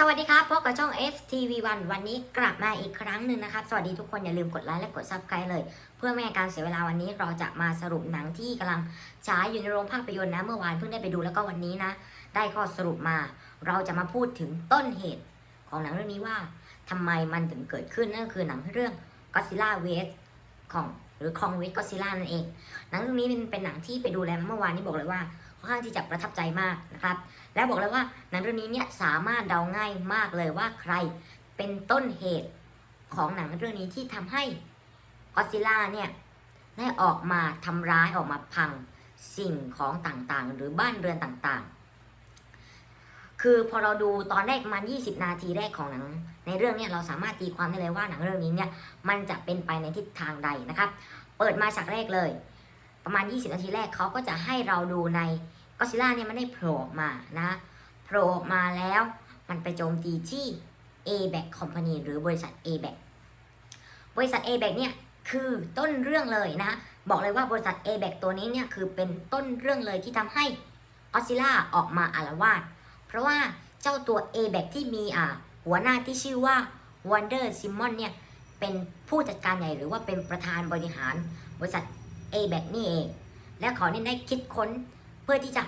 สวัสดีครับพบกับช่อง FTV1 วันนี้กลับมาอีกครั้งหนึ่งนะครับ สวัสดีทุกคนอย่าลืมกดไลค์และกด Subscribe เลย เพื่อไม่ให้การเสียเวลาวันนี้เราจะมาสรุปหนังที่กำลังฉายอยู่ในโรงภาพยนตร์นะ เมื่อวานเพิ่งได้ไปดูแล้วก็วันนี้นะ ได้ข้อสรุปมา เราจะมาพูดถึงต้นเหตุของหนังเรื่องนี้ว่าทำไมมันถึงเกิดขึ้นนั่นคือหนังเรื่อง Godzilla vs ของหรือ Kong vs Godzilla นั่นเอง หนังเรื่องนี้เป็นเป็นหนังที่ไปดูแล้วเมื่อวานนี้บอกเลยว่า ค่อนข้างที่จะประทับใจมากนะครับ และบอกเลยว่าหนังเรื่องนี้เนี่ยสามารถเดาง่ายมากเลยว่าใครเป็นต้นเหตุของหนังเรื่องนี้ที่ทำให้ก็ซิล่าเนี่ยได้ออกมาทำร้ายออกมาพังสิ่งของต่างๆ หรือบ้านเรือนต่างๆ คือพอเราดูตอนแรกประมาณ20 นาทีแรกของหนัง ในเรื่องเนี่ยเราสามารถตีความได้เลยว่าหนังเรื่องนี้เนี่ยมันจะเป็นไปในทิศทางใดนะครับ เปิดมาฉากแรกเลย ประมาณ 20 นาทีแรกเขาก็จะให้เราดูใน ก็ซิล่าเนี่ยมันได้โผล่ออกมานะโผล่ออกมาแล้วมันไปโจมตีที่ a b a c Company หรือบริษัท a b a c บริษัท a b a c เนี่ยคือต้นเรื่องเลยนะ บอกเลยว่าบริษัท a b a c ตัวนี้เนี่ยคือเป็นต้นเรื่องเลยที่ทำให้ก็ซิล่าออกมาอารวาสเพราะว่าเจ้าตัว a b a c ที่มีอ่าหัวหน้าที่ชื่อว่า Wonder Simon เนี่ยเป็นผู้จัดการใหญ่หรือว่าเป็นประธานบริหารบริษัท a b a c นี่เอง และเขาเนี่ยได้คิดค้น พื่อที่จะ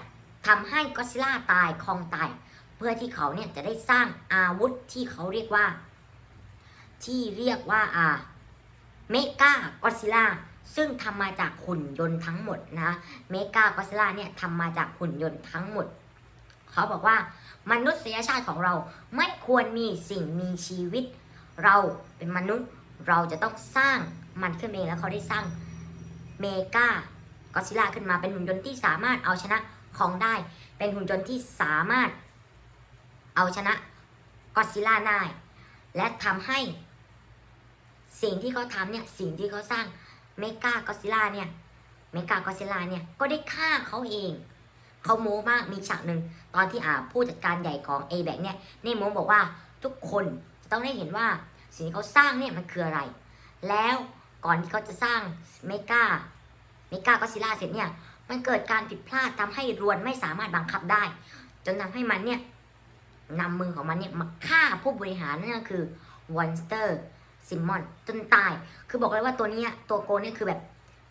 ทำให้ก็อดซิล่าตายคลองตาย เพื่อที่เขาเนี่ยจะได้สร้างอาวุธที่เขาเรียกว่า ที่เรียกว่าอ่าเมกาก็อดซิล่าซึ่งทำมาจากหุ่นยนต์ทั้งหมดนะเมกาก็อดซิลล่าเนี่ยทำมาจากหุ่นยนต์ทั้งหมด เขาบอกว่ามนุษยชาติของเราไม่ควรมีสิ่งมีชีวิต เราเป็นมนุษย์เราจะต้องสร้างมันขึ้นเองแล้วเขาได้สร้างเมกา ก็ซิล่าขึ้นมาเป็นหุ่นยนต์ที่สามารถเอาชนะของได้ เป็นหุ่นยนต์ที่สามารถเอาชนะก็ซิล่าได้ และทำให้ สิ่งที่เขาทำเนี่ยสิ่งที่เขาสร้างเมกาก็ซิล่าเนี่ยเมกาก็ซิล่าเนี่ยก็ได้ฆ่าเขาเองเขาโม้มากมีฉากหนึ่งตอนที่อ่าผู้จัดการใหญ่ของ a b a c เนี่ยเนโม้บอกว่าทุกคนจะต้องได้เห็นว่าสิ่งที่เขาสร้างเนี่ยมันคืออะไร แล้วก่อนที่เขาจะสร้างเมกา เมกาก็อดซิลล่าเสร็จเนี่ยมันเกิดการผิดพลาดทำให้รวนไม่สามารถบังคับได้ จนทำให้มันเนี่ยนำมือของมันเนี่ยมาฆ่าผู้บริหารนั่นก็คือวอนสเตอร์ซิมมอนจนตาย คือบอกเลยว่าตัวเนี้ยตัวโกนเนี่ยคือแบบ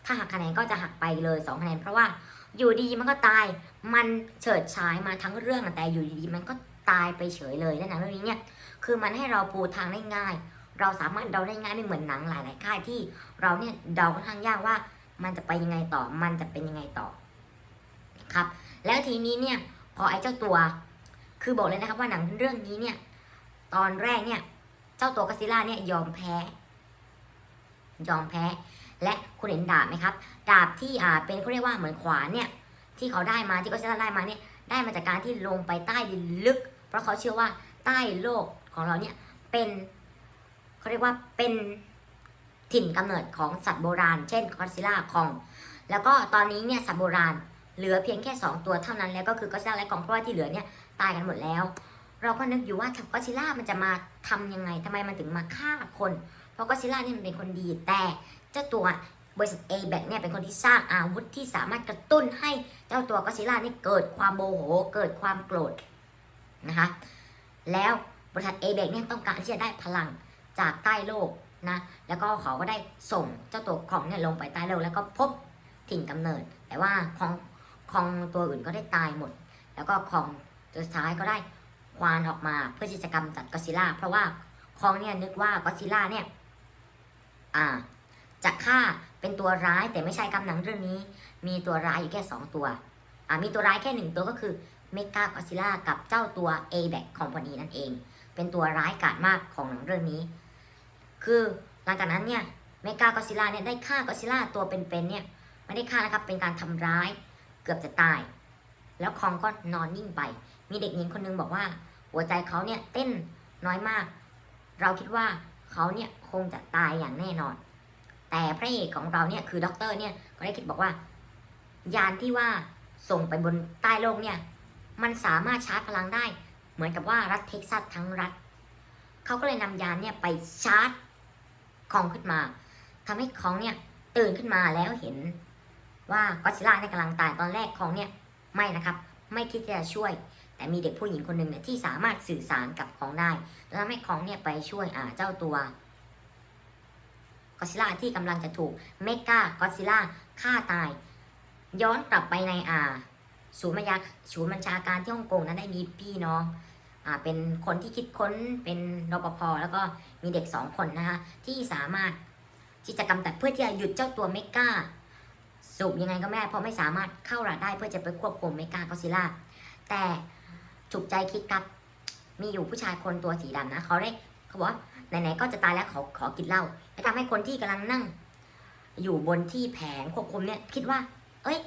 ถ้าหักคะแนนก็จะหักไปเลย2คะแนนเพราะว่าอยู่ดีมันก็ตายมันเฉิดฉายมาทั้งเรื่องแต่อยู่ดีมันก็ตายไปเฉยเลยและหนังเรื่องนี้เนี่ยคือมันให้เราปูทางได้ง่าย เราสามารถเดาได้ง่ายไม่เหมือนหนังหลาย ๆ ค่ายที่เราเนี่ยเดาค่อนข้างยากว่า มันจะไปยังไงต่อ มันจะเป็นยังไงต่อครับ แล้วทีนี้เนี่ยพอไอ้เจ้าตัว คือบอกเลยนะครับว่าหนังเรื่องนี้เนี่ย ตอนแรกเนี่ย เจ้าตัวกัสซิล่าเนี่ยยอมแพ้ ยอมแพ้ และคุณเห็นดาบไหมครับ ดาบที่อ่าเป็นเขาเรียกว่าเหมือนขวานเนี่ย ที่เขาได้มาที่กัสซิล่าได้มาเนี่ย ได้มาจากการที่ลงไปใต้ดินลึก เพราะเขาเชื่อว่าใต้โลกของเราเนี่ยเป็นเขาเรียกว่าเป็น ถิ่นกำเนิดของสัตว์โบราณ เช่นกอซิล่าคอง แล้วก็ตอนนี้เนี่ยสัตว์โบราณเหลือเพียงแค่ 2 ตัวเท่านั้นแล้วก็คือกอซิล่าและกองเพราะว่าที่เหลือเนี่ยตายกันหมดแล้ว เราก็นึกอยู่ว่ากอซิล่ามันจะมาทำยังไงทำไมมันถึงมาฆ่าคน เพราะกอซิล่าเนี่ยมันเป็นคนดีแต่เจ้าตัวบริษัท a b a c เนี่ยเป็นคนที่สร้างอาวุธที่สามารถกระตุ้นให้เจ้าตัวกอซิล่านี่เกิดความโมโหเกิดความโกรธนะคะแล้วบริษัท a b a c เนี่ยต้องการที่จะได้พลังจากใต้โลก นะแล้วก็เขาก็ได้ส่งเจ้าตัวของเนี่ยลงไปใต้โลกแล้วก็พบถิ่นกำเนิด แต่ว่าของของตัวอื่นก็ได้ตายหมด แล้วก็ของตัวสุดท้ายก็ได้ควานออกมาเพื่อที่จะกำจัดก็ซิล่าเพราะว่าคองเนี่ยนึกว่าก็ซิล่าเนี่ยอ่าจะฆ่าเป็นตัวร้ายแต่ไม่ใช่กำหนังเรื่องนี้ มีตัวร้ายอยู่แค่สองตัวอ่ามีตัวร้ายแค่หนึ่งตัวก็คือเมกาก็อซิล่ากับเจ้าตัว a b a c Company นั่นเอง เป็นตัวร้ายกาจมากของหนังเรื่องนี้ คือหลังจากนั้นเนี่ยเมกากอซิล่าเนี่ยได้ฆ่ากอซิล่าตัวเป็นๆเนี่ยไม่ได้ฆ่านะครับเป็นการทำร้ายเกือบจะตาย แล้วคองก็นอนนิ่งไป มีเด็กหญิงคนนึงบอกว่า หัวใจเขาเนี่ยเต้นน้อยมาก เราคิดว่าเขาเนี่ยคงจะตายอย่างแน่นอน แต่พระเอกของเราเนี่ยคือด็อกเตอร์เนี่ยก็ได้คิดบอกว่า ยานที่ว่าส่งไปบนใต้โลกเนี่ยมันสามารถชาร์จพลังได้ เหมือนกับว่ารัฐเท็กซัสทั้งรัฐเขาก็เลยนำยานเนี่ยไปชาร์จ คองขึ้นมาทำให้คองเนี่ยตื่นขึ้นมาแล้วเห็น ว่าก็อดซิล่าเนี่ยกำลังตายตอนแรกคองเนี่ยไม่นะครับ ไม่คิดจะช่วย แต่มีเด็กผู้หญิงคนหนึ่งเนี่ยที่สามารถสื่อสารกับคองได้แล้วทำให้คองเนี่ยไปช่วยอ่าเจ้าตัวก็ซิล่าที่กำลังจะถูกเมกาก็ซิล่าฆ่าตาย ย้อนกลับไปในอ่าศูนย์บัญชาศูนย์บัญชาการที่ฮ่องกงนั้นได้มีพี่น้อง เป็นคนที่คิดค้นเป็นรปภแล้วก็มีเด็กสองคนนะคะที่สามารถที่จะกำจัดเพื่อที่จะหยุดเจ้าตัวเมกาสูบยังไงก็ไม่ได้เพราะไม่สามารถเข้าระได้เพื่อจะไปควบคุมเมกาก็ซิล่าแต่ฉุกใจคิดครับ มีอยู่ผู้ชายคนตัวสีดำนะเขาได้เขาบอกว่าไหนๆก็จะตายแล้วขอขอกินเหล้าแล้วทำให้คนที่กำลังนั่ง อยู่บนที่แผงควบคุมเนี่ยคิดว่า เอ้ย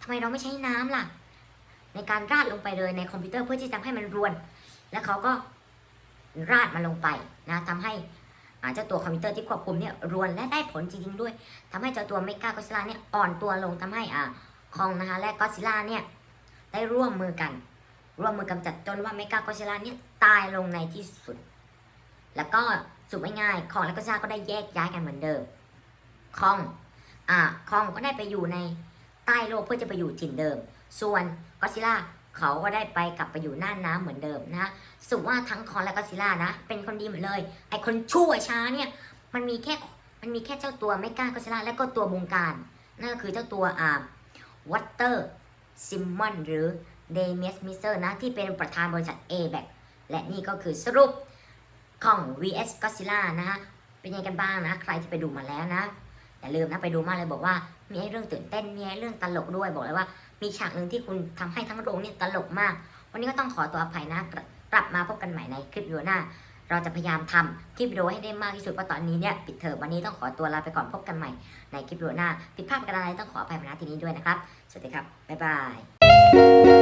ทำไมเราไม่ใช้น้ำล่ะ ในการราดลงไปเลยในคอมพิวเตอร์เพื่อที่จะให้มันรวน แล้วเขาก็ราดมันลงไปนะทำให้อาเจ้าตัวคอมพิวเตอร์ที่ควบคุมเนี่ยรวนและได้ผลจริงๆด้วยทำให้เจ้าตัวเมกาก็ซิล่าเนี่ยอ่อนตัวลงทำให้อ่าคองนะคะและก็ซิล่าเนี่ยได้ร่วมมือกัน ร่วมมือกำจัดจนว่าเมกาก็ซิล่าเนี่ยตายลงในที่สุด แล้วก็สุดง่ายๆคองและก็ซิล่าก็ได้แยกย้ายกันเหมือนเดิมคองอ่าคองก็ได้ไปอยู่ใน ใต้โลกเพื่อจะไปอยู่ถิ่นเดิม ส่วนก็ซิล่าเขาก็ได้ไปกลับไปอยู่หน้าน้ำเหมือนเดิมนะสุว่าทั้งคอนและก็ซิล่านะ เป็นคนดีหมดเลย ไอคนชั่วช้าเนี่ย มันมีแค่ มันมีแค่เจ้าตัวไม่กล้าก็ซิล่าและก็ตัวบงการ นั่นก็คือเจ้าตัวอ่าวัตเตอร์ซิมมอนหรือเดเมียสมิเซอร์นะ ที่เป็นประธานบริษัท a b a c และนี่ก็คือสรุปของ vs Godzilla นะฮะ เป็นยังไงกันบ้างนะ ใครที่ไปดูมาแล้วนะ อย่าลืมนะไปดูมาเลยบอกว่า มีให้เรื่องตื่นเต้นมีให้เรื่องตลกด้วยบอกเลยว่า มีฉากหนึ่งที่คุณทำให้ทั้งโรงเนี่ยตลกมาก วันนี้ก็ต้องขอตัวอภัยนะกลับมาพบกันใหม่ในคลิปวิดีโอหน้า เราจะพยายามทำคลิปวิดีโอให้ได้มากที่สุดเพราะตอนนี้เนี่ยปิดเทอมวันนี้ต้องขอตัวลาไปก่อนพบกันใหม่ในคลิปวิดีโอหน้าผิดพลาดกันอะไรต้องขออภัยมาณที่นี้ด้วยนะครับสวัสดีครับบ๊ายบาย